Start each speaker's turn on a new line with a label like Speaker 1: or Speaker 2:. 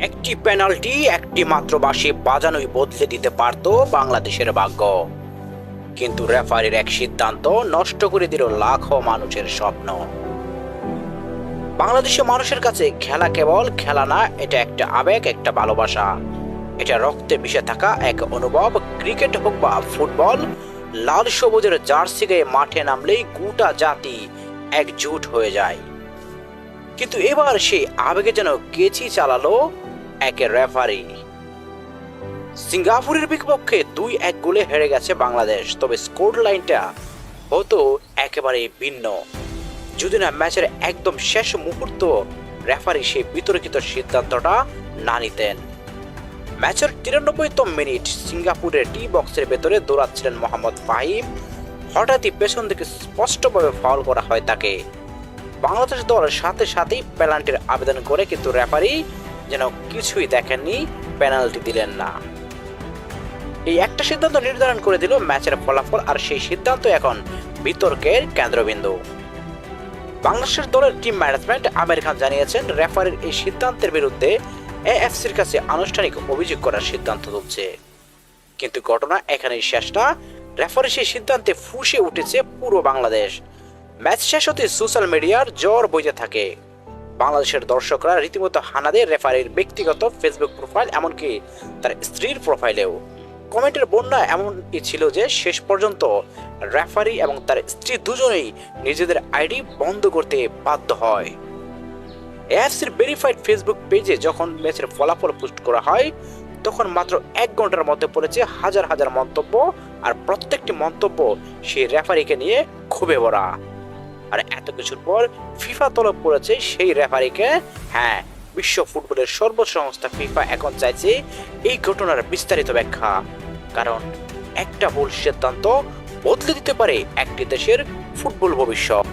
Speaker 1: একটি পেনাল্টি একটি মাত্র বাসি বাজানোই বদলে দিতে পারত বাংলাদেশের ভাগ্য। কিন্তু রেফারির এক সিদ্ধান্ত নষ্ট করে দিল লাখো মানুষের স্বপ্ন। বাংলাদেশের মানুষের কাছে খেলা কেবল খেলা না, এটা একটা আবেগ, একটা ভালোবাসা। এটা রক্তে মিশে থাকা এক অনুভব। ক্রিকেট হোক বা ফুটবল, লাল সবুজের জার্সি গায়ে মাঠে নামলেই গোটা জাতি একজুট হয়ে যায়। কিন্তু এবার সেই আবেগে যেন কেচি চালালো এক রেফারি সিঙ্গাপুরের বিপক্ষে দুই এক গোলে হেরে গেছে বাংলাদেশ, তবে স্কোর লাইনটা হতো একেবারে ভিন্ন। যদি না ম্যাচের একদম শেষ মুহূর্ত রেফারি সেই বিতর্কিত সিদ্ধান্তটা না নিতেন। ম্যাচের তিরানব্বইতম মিনিট সিঙ্গাপুরের টি বক্সের ভেতরে দৌড়াচ্ছিলেন মোহাম্মদ ফাহিম। হঠাৎই পেছন থেকে স্পষ্টভাবে ফাউল করা হয় তাকে। বাংলাদেশ দল সাথে সাথেই পেনাল্টির আবেদন করে, কিন্তু রেফারি যেন কিছুই দেখেননি, পেনাল্টি দিলেন না। এই একটা সিদ্ধান্ত নির্ধারণ করে দিল ম্যাচের ফলাফল আর সেই সিদ্ধান্ত এখন বিতর্কের কেন্দ্রবিন্দু। বাংলাদেশের দলের টিম ম্যানেজমেন্ট আমির খান জানিয়েছেন রেফারির এই সিদ্ধান্তের বিরুদ্ধে এএফসির কাছে আনুষ্ঠানিক অভিযোগ করার সিদ্ধান্ত তুলছে। কিন্তু ঘটনা এখানেই শেষ না। রেফারি সেই সিদ্ধান্তে ফুসে উঠেছে পুরো বাংলাদেশ। ম্যাচ শেষ হতে সোশ্যাল মিডিয়ার জ্বর বইতে থাকে। বাংলাদেশের দর্শকরা রীতিমতো হানাদের রেফারির ব্যক্তিগত ফেসবুক প্রোফাইল এমনকি তার স্ত্রীর প্রোফাইলেও কমেন্টের বন্যা এমনই ছিল যে শেষ পর্যন্ত রেফারি এবং তার স্ত্রী দুজনেই নিজেদের আইডি বন্ধ করতে বাধ্য হয়। এএফসির ভেরিফাইড ফেসবুক পেজে যখন ম্যাচের ফলাফল পোস্ট করা হয়, তখন মাত্র এক ঘণ্টার মধ্যে পড়েছে হাজার হাজার মন্তব্য, আর প্রত্যেকটি মন্তব্য সেই রেফারিকে নিয়ে খুবই ভরা। আর এত কিছুর পর ফিফা তলব করেছে সেই রেফারিকে। হ্যাঁ বিশ্ব ফুটবলের সর্বোচ্চ সংস্থা ফিফা এখন চাইছে এই ঘটনার বিস্তারিত ব্যাখ্যা। কারণ একটা ভুল সিদ্ধান্ত বদলে দিতে পারে একটি দেশের ফুটবল ভবিষ্যৎ।